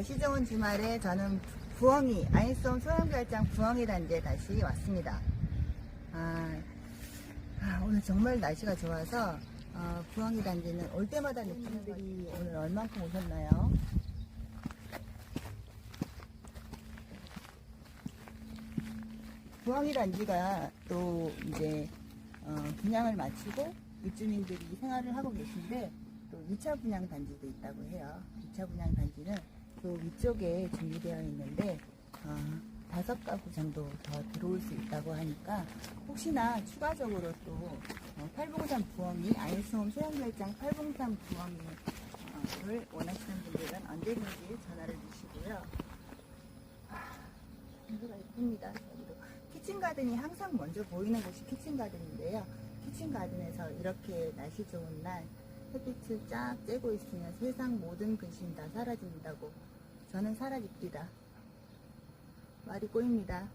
이번 주말에 저는 부엉이, 아인스홈 소형결장 부엉이 단지에 다시 왔습니다. 아, 아, 오늘 정말 날씨가 좋아서 어, 부엉이 단지는 올 때마다 느끼는 분들이 오늘 얼만큼 오셨나요? 부엉이 단지가 또 이제 어, 분양을 마치고 입주민들이 생활을 하고 계신데 또 2차 분양 단지도 있다고 해요. 2차 분양 단지는 그 위쪽에 준비되어 있는데 어, 다섯 가구 정도 더 들어올 수 있다고 하니까 혹시나 추가적으로 또 어, 팔봉산 부엉이 아이스홈 소형결장 팔봉산 부엉이를 원하시는 분들은 언제든지 전화를 주시고요. 공부가 예쁩니다. 여기도 키친가든이 항상 먼저 보이는 곳이 키친가든인데요. 키친가든에서 이렇게 날씨 좋은 날 햇빛을 쫙 쬐고 있으면 세상 모든 근심 다 사라진다고 저는 사라집니다. 말이 꼬입니다.